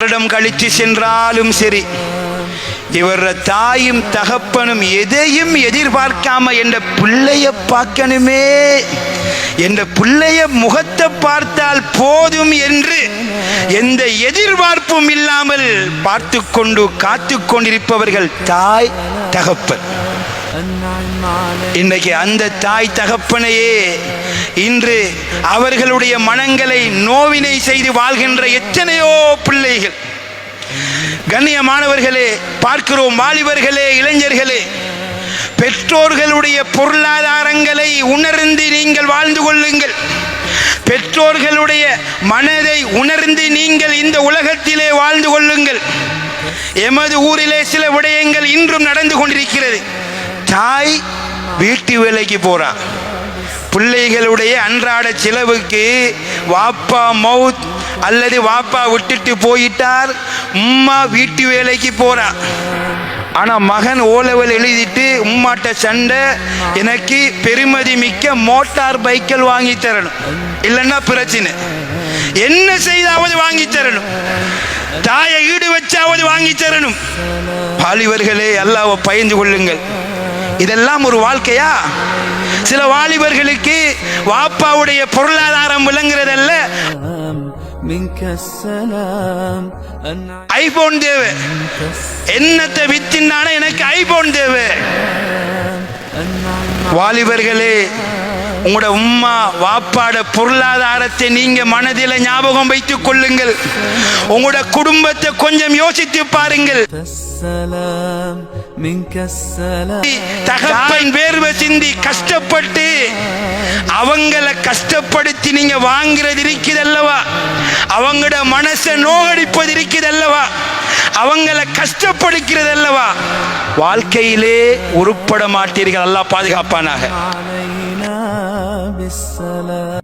வருடம் கழித்து சென்றாலும் சரி இவர தாயும் தகப்பனும் எதையும் எதிர்பார்க்காம என்ற பிள்ளைய பார்க்கணுமே என்ற பிள்ளைய முகத்தை பார்த்தால் போதும் என்று எந்த எதிர்பார்ப்பும் இல்லாமல் பார்த்து கொண்டு காத்து கொண்டிருப்பவர்கள் தாய் தகப்பன். இன்றைக்கு அந்த தாய் தகப்பனையே இன்று அவர்களுடைய மனங்களை நோவினை செய்து வாழ்கின்ற எத்தனையோ பிள்ளைகள். கண்ணியமானவர்களே பார்க்கிறோம் வாலிபர்களே இளைஞர்களே. பெற்றோர்களுடைய பொருளாதாரங்களை உணர்ந்து நீங்கள் வாழ்ந்து கொள்ளுங்கள். பெற்றோர்களுடைய மனதை உணர்ந்து நீங்கள் இந்த உலகத்திலே வாழ்ந்து கொள்ளுங்கள். எமது ஊரிலே சில விடயங்கள் இன்றும் நடந்து கொண்டிருக்கிறது. தாய் வீட்டு வேலைக்கு போகிறான் பிள்ளைகளுடைய அன்றாட செலவுக்கு வாப்பா மவுத் அல்லது வாப்பா விட்டுட்டு போயிட்டார் உம்மா வீட்டு வேலைக்கு போகிறான் ஆனால் மகன் ஓலவல் எழுதிட்டு உம்மாட்ட சண்டை எனக்கு பெருமதி மிக்க மோட்டார் பைக்கல் வாங்கி தரணும். இல்லைன்னா பிரச்சனை. என்ன செய்தாவது வாங்கி தரணும். தாயை ஈடு வச்சாவது வாங்கி தரணும். வாலிபர்களே அல்லாவை பயந்து கொள்ளுங்கள். இதெல்லாம் ஒரு வாழ்க்கையா? சில வாலிபர்களுக்கு வாப்பாவுடைய பொருளாதாரம் விளங்குறதல்ல. ஐபோன் தேவை. என்னத்தை வித்தின்னான எனக்கு ஐபோன் தேவை. வாலிபர்களே உங்களோட உம்மா வாப்பாட பொருளாதாரத்தை நீங்க மனதில ஞாபகம் வைத்துக் கொள்ளுங்கள். உங்களோட குடும்பத்தை கொஞ்சம் யோசித்து பாருங்கள். தகப்பன் வேர்வை சிந்தி கஷ்டப்பட்டு அவங்களை கஷ்டப்படுத்தி நீங்க வாங்குறது இருக்குதல்லவா அவங்களோட மனசை நோகடிப்பது இருக்குதல்லவா அவங்களை கஷ்டப்படுகிறது அல்லவா வாழ்க்கையிலே உருப்பட மாட்டீர்கள். அல்லா பாதுகாப்பானாக. بالسلام